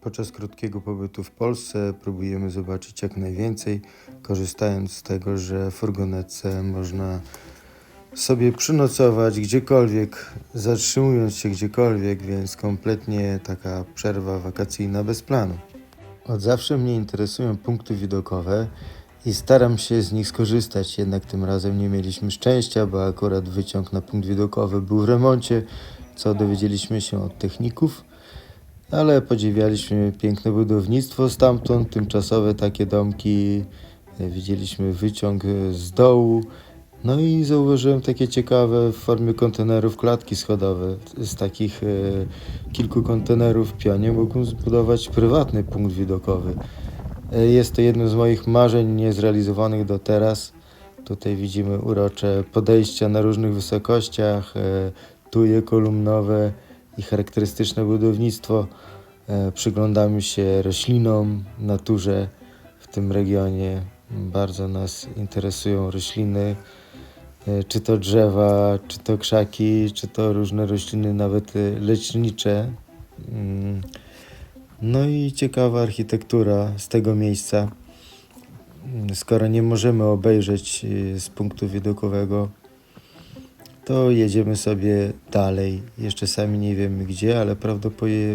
Podczas krótkiego pobytu w Polsce. Próbujemy zobaczyć jak najwięcej, korzystając z tego, że w furgonetce można sobie przynocować gdziekolwiek, zatrzymując się gdziekolwiek, więc kompletnie taka przerwa wakacyjna bez planu. Od zawsze mnie interesują punkty widokowe i staram się z nich skorzystać, jednak tym razem nie mieliśmy szczęścia, bo akurat wyciąg na punkt widokowy był w remoncie, co dowiedzieliśmy się od techników, ale podziwialiśmy piękne budownictwo stamtąd, tymczasowe takie domki, widzieliśmy wyciąg z dołu, no i zauważyłem takie ciekawe w formie kontenerów klatki schodowe. Z takich e, kilku kontenerów w pionie mógłbym zbudować prywatny punkt widokowy. E, Jest to jedno z moich marzeń niezrealizowanych do teraz. Tutaj widzimy urocze podejścia na różnych wysokościach, e, tuje kolumnowe i charakterystyczne budownictwo. E, Przyglądamy się roślinom, naturze w tym regionie. Bardzo nas interesują rośliny, e, czy to drzewa, czy to krzaki, czy to różne rośliny, nawet e, lecznicze. Mm. No i ciekawa architektura z tego miejsca. Mm, Skoro nie możemy obejrzeć z punktu widokowego, to jedziemy sobie dalej. Jeszcze sami nie wiemy gdzie, ale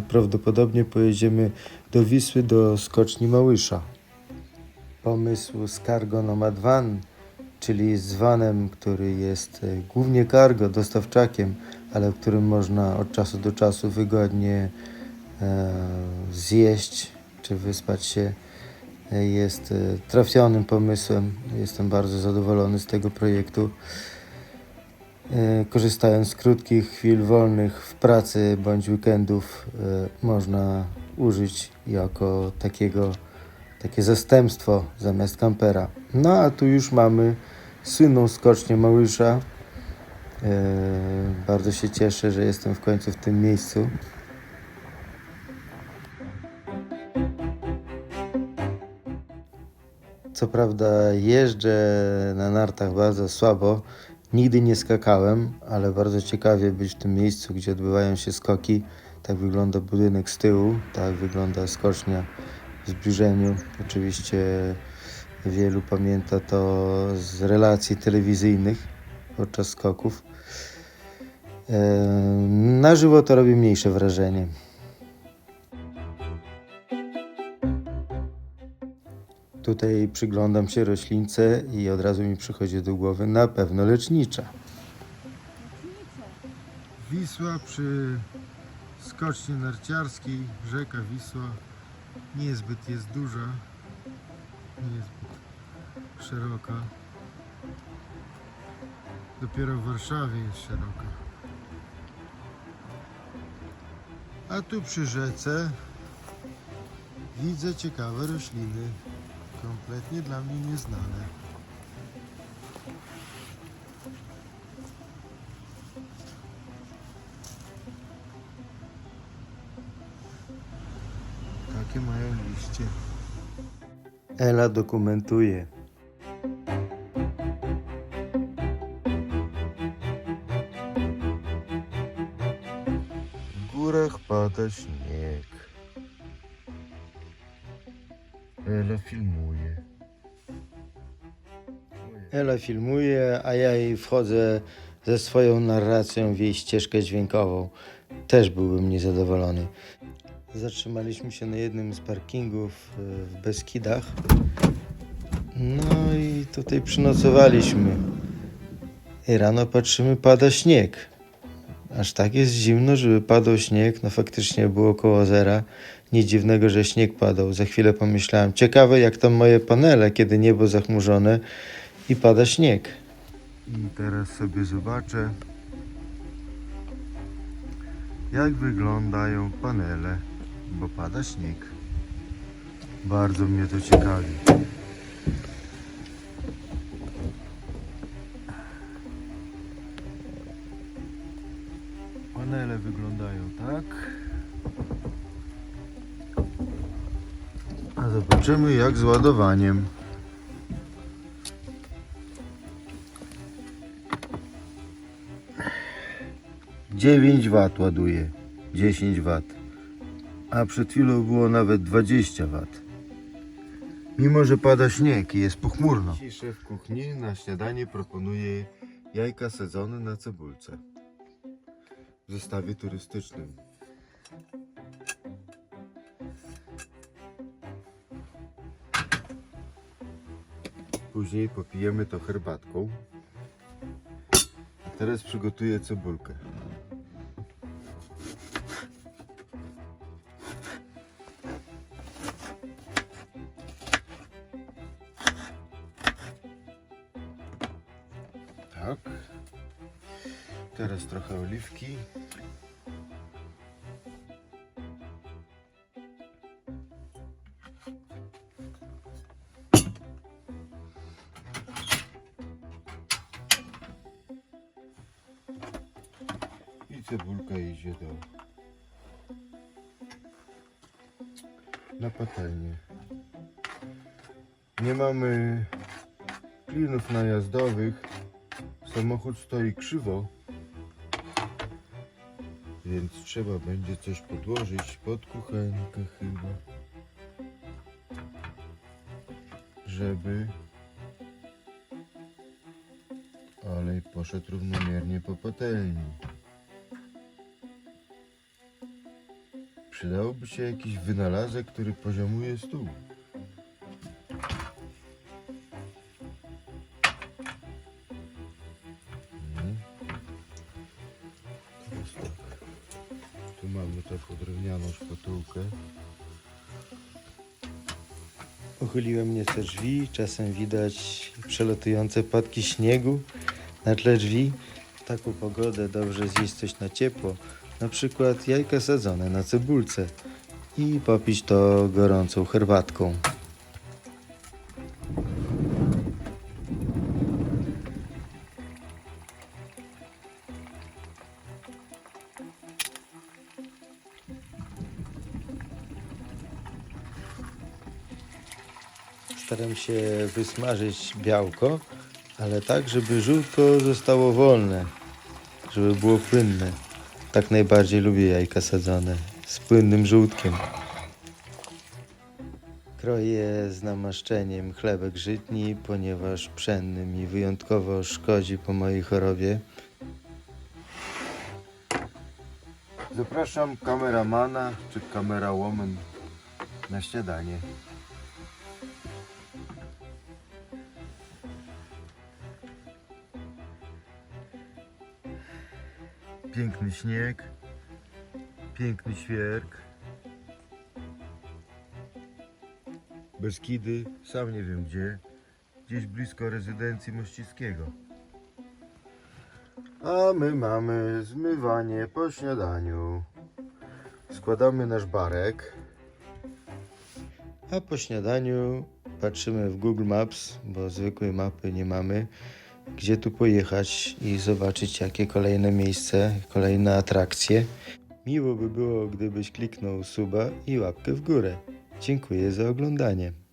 prawdopodobnie pojedziemy do Wisły, do Skoczni Małysza. Pomysł z Cargo Nomad Van, czyli z vanem, który jest e, głównie cargo, dostawczakiem, ale w którym można od czasu do czasu wygodnie e, zjeść czy wyspać się e, jest e, trafionym pomysłem. Jestem bardzo zadowolony z tego projektu. E, Korzystając z krótkich chwil wolnych w pracy bądź weekendów, e, można użyć jako takiego, takie zastępstwo zamiast kampera. No a tu już mamy słynną skocznię Małysza. E, Bardzo się cieszę, że jestem w końcu w tym miejscu. Co prawda jeżdżę na nartach bardzo słabo, nigdy nie skakałem, ale bardzo ciekawie być w tym miejscu, gdzie odbywają się skoki. Tak wygląda budynek z tyłu, tak wygląda skocznia w zbliżeniu. Oczywiście wielu pamięta to z relacji telewizyjnych podczas skoków. Eee, Na żywo to robi mniejsze wrażenie. Tutaj przyglądam się roślince i od razu mi przychodzi do głowy na pewno lecznicza. Wisła przy skoczni narciarskiej, rzeka Wisła niezbyt jest duża, niezbyt szeroka. Dopiero w Warszawie jest szeroka. A tu przy rzece widzę ciekawe rośliny kompletnie dla mnie nieznane. Takie mają liście. Ela dokumentuje. W górach pada śnieg. Ela filmuje. Ela filmuje, a ja jej wchodzę ze swoją narracją w jej ścieżkę dźwiękową. Też byłbym niezadowolony. Zatrzymaliśmy się na jednym z parkingów e, w Beskidach. No i tutaj przynocowaliśmy. I rano patrzymy, pada śnieg. Aż tak jest zimno, żeby padał śnieg. No faktycznie było około zera. Nic dziwnego, że śnieg padał. Za chwilę pomyślałem, ciekawe jak tam moje panele, kiedy niebo zachmurzone i pada śnieg. I teraz sobie zobaczę, jak wyglądają panele, bo pada śnieg. Bardzo mnie to ciekawi. Zobaczymy jak z ładowaniem. 9 W ładuje. 10 W. a przed chwilą było nawet 20 W. Mimo, że pada śnieg i jest pochmurno. Dzisiaj szef kuchni na śniadanie proponuje jajka sadzone na cebulce w zestawie turystycznym. Później popijemy to herbatką. A teraz przygotuję cebulkę. Tak. Teraz trochę oliwki. Cebulka idzie do na patelnię. Nie mamy klinów najazdowych. Samochód stoi krzywo, więc trzeba będzie coś podłożyć pod kuchenkę chyba, żeby olej poszedł równomiernie po patelni. Przydałoby się jakiś wynalazek, który poziomuje stół. Mhm. Tu mamy taką drewnianą szpatułkę. Uchyliłem nieco drzwi, czasem widać przelatujące płatki śniegu na tle drzwi. W taką pogodę dobrze zjeść coś na ciepło, na przykład jajka sadzone na cebulce i popić to gorącą herbatką. Staram się wysmażyć białko, ale tak, żeby żółtko zostało wolne, żeby było płynne. Tak najbardziej lubię jajka sadzone z płynnym żółtkiem. Kroję z namaszczeniem chlebek żytni, ponieważ pszenny mi wyjątkowo szkodzi po mojej chorobie. Zapraszam kameramana czy kamerawoman na śniadanie. Piękny śnieg, piękny świerk. Beskidy, sam nie wiem gdzie, gdzieś blisko rezydencji Mościckiego. A my mamy zmywanie po śniadaniu. Składamy nasz barek. A po śniadaniu patrzymy w Google Maps, bo zwykłej mapy nie mamy, gdzie tu pojechać i zobaczyć jakie kolejne miejsce, kolejne atrakcje. Miło by było, gdybyś kliknął suba i łapkę w górę. Dziękuję za oglądanie.